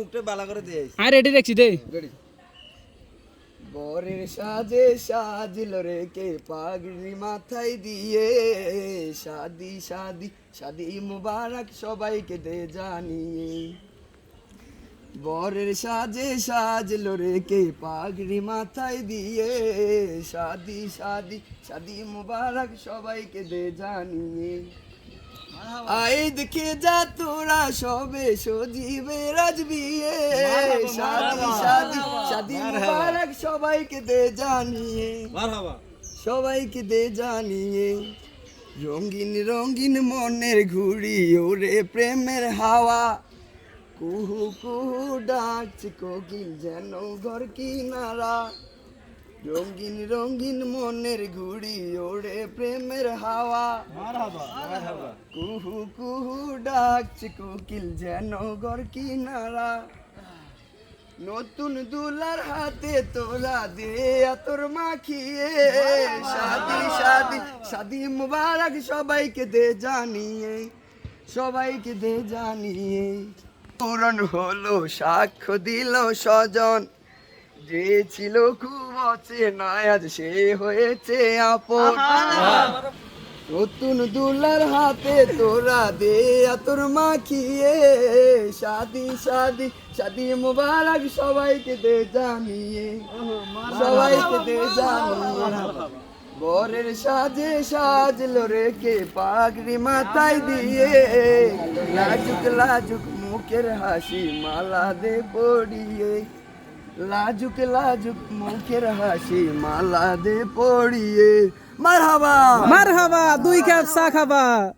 মুখটা বালা করে দিয়ে আর রেডি রাখছি দে। বরের সাজে সাজিল রে কে পাগড়ি মাথায় দিয়ে। শাদি শাদি শাদি মুবারক সবাইকে দে জানিয়ে। বরের সাজে সাজল রে কে পাগড়ি মাথায় দিয়ে। শাদি শাদি শাদি মুবারক সবাইকে দে জানিয়ে। আই দেখে যা তোরা সবে সজীবে রাজবিয়ে শাদি শাদি শাদি মুবারক সবাইকে দে জানিয়ে। সবাইকে দে জানিয়ে। রঙিন রঙিন মনের ঘুড়ি ওরে প্রেমের হাওয়া। কুহু কুহু ডাকছে কোকিল যেন ঘর কিনারা। রঙিন রঙিন মনের ঘুড়ি ওড়ে প্রেমের হাওয়া। কুহু কুহু ডাকছে কোকিল যেন ঘর কিনারা। নতুন দুলার হাতে তোলা দে তোর মাখিয়ে শাদি শাদি শাদি মুবারক সবাইকে দে জানিয়ে সবাইকে দে জানিয়ে। পূরণ হলো সাক্ষ্য দিল স্বজন যে ছিল খুব অচেনা আজ সে হয়েছে আপন। নতুন দুলার হাতে তোরা দে তোর মাখিয়ে। শাদি শাদি শাদি মুবারক সবাইকে দে জানিয়ে। সবাইকে দে জানিয়ে। বরের সাজে সাজলো রে কে পাগড়ি মাথায় দিয়ে। লাজুক লাজুক মুখের হাসি মালা দে পড়িয়ে। লাজুক লাজুক মুখের হাসি মালা দে পড়িয়ে। মারহাবা! মার হাবা দুই কাপ চা খাবা।